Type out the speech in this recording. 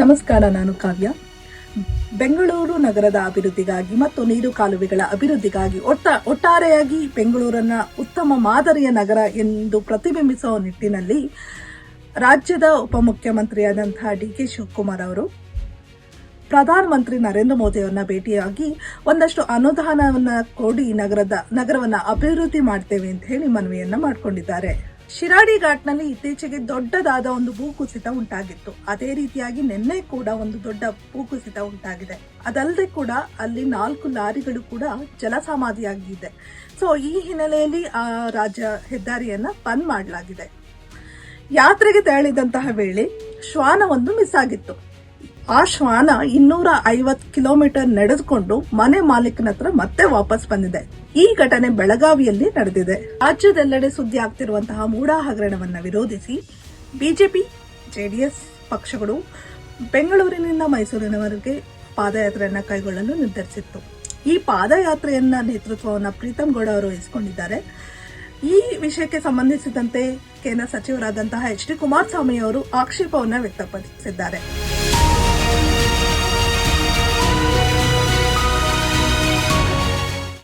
ನಮಸ್ಕಾರ, ನಾನು ಕಾವ್ಯ. ಬೆಂಗಳೂರು ನಗರದ ಅಭಿವೃದ್ಧಿಗಾಗಿ ಮತ್ತು ನೀರು ಕಾಲುವೆಗಳ ಅಭಿವೃದ್ಧಿಗಾಗಿ ಒಟ್ಟ, ಒಟ್ಟಾರೆಯಾಗಿ ಬೆಂಗಳೂರನ್ನ ಉತ್ತಮ ಮಾದರಿಯ ನಗರ ಎಂದು ಪ್ರತಿಬಿಂಬಿಸುವ ನಿಟ್ಟಿನಲ್ಲಿ ರಾಜ್ಯದ ಉಪಮುಖ್ಯಮಂತ್ರಿಯಾದಂತಹ ಡಿ ಕೆ ಶಿವಕುಮಾರ್ ಅವರು ಪ್ರಧಾನಮಂತ್ರಿ ನರೇಂದ್ರ ಮೋದಿ ಅವರನ್ನ ಭೇಟಿಯಾಗಿ ಒಂದಷ್ಟು ಅನುದಾನವನ್ನು ಕೊಡಿ ನಗರದ, ನಗರವನ್ನ ಅಭಿವೃದ್ಧಿ ಮಾಡ್ತೇವೆ ಅಂತ ಹೇಳಿ ಮನವಿಯನ್ನು ಮಾಡಿಕೊಂಡಿದ್ದಾರೆ. ಶಿರಾಡಿ ಘಾಟ್ನಲ್ಲಿ ಇತ್ತೀಚೆಗೆ ದೊಡ್ಡದಾದ ಒಂದು ಭೂಕುಸಿತ ಉಂಟಾಗಿತ್ತು. ಅದೇ ರೀತಿಯಾಗಿ ನಿನ್ನೆ ಕೂಡ ಒಂದು ದೊಡ್ಡ ಭೂಕುಸಿತ ಉಂಟಾಗಿದೆ. ಅದಲ್ಲದೆ ಕೂಡ ಅಲ್ಲಿ ನಾಲ್ಕು ಲಾರಿಗಳು ಕೂಡ ಜಲಸಮಾಧಿಯಾಗಿದೆ ಸೊ, ಈ ಹಿನ್ನೆಲೆಯಲ್ಲಿ, ಆ, ರಾಜ್ಯ ಹೆದ್ದಾರಿಯನ್ನ ಬಂದ್ ಮಾಡಲಾಗಿದೆ. ಯಾತ್ರೆಗೆ ತೆರಳಿದಂತಹ ವೇಳೆ ಶ್ವಾನ ಒಂದು ಮಿಸ್ ಆಗಿತ್ತು. ಆ ಶ್ವಾನ ಇನ್ನೂರ ಐವತ್ತು ಕಿಲೋಮೀಟರ್ ನಡೆದುಕೊಂಡು ಮನೆ ಮಾಲೀಕನ ಹತ್ರ ಮತ್ತೆ ವಾಪಸ್ ಬಂದಿದೆ. ಈ ಘಟನೆ ಬೆಳಗಾವಿಯಲ್ಲಿ ನಡೆದಿದೆ. ರಾಜ್ಯದೆಲ್ಲೆಡೆ ಸುದ್ದಿ ಆಗ್ತಿರುವಂತಹ ಮೂಡಾ ಹಗರಣವನ್ನ ವಿರೋಧಿಸಿ ಬಿಜೆಪಿ, ಜೆಡಿಎಸ್ ಪಕ್ಷಗಳು ಬೆಂಗಳೂರಿನಿಂದ ಮೈಸೂರಿನವರೆಗೆ ಪಾದಯಾತ್ರೆಯನ್ನ ಕೈಗೊಳ್ಳಲು ನಿರ್ಧರಿಸಿತ್ತು. ಈ ಪಾದಯಾತ್ರೆಯನ್ನ ನೇತೃತ್ವವನ್ನು ಪ್ರೀತಮ್ ಗೌಡ ಅವರು ವಹಿಸಿಕೊಂಡಿದ್ದಾರೆ. ಈ ವಿಷಯಕ್ಕೆ ಸಂಬಂಧಿಸಿದಂತೆ ಕೇಂದ್ರ ಸಚಿವರಾದಂತಹ ಎಚ್ ಡಿ ಕುಮಾರಸ್ವಾಮಿ ಅವರು ಆಕ್ಷೇಪವನ್ನು ವ್ಯಕ್ತಪಡಿಸಿದ್ದಾರೆ.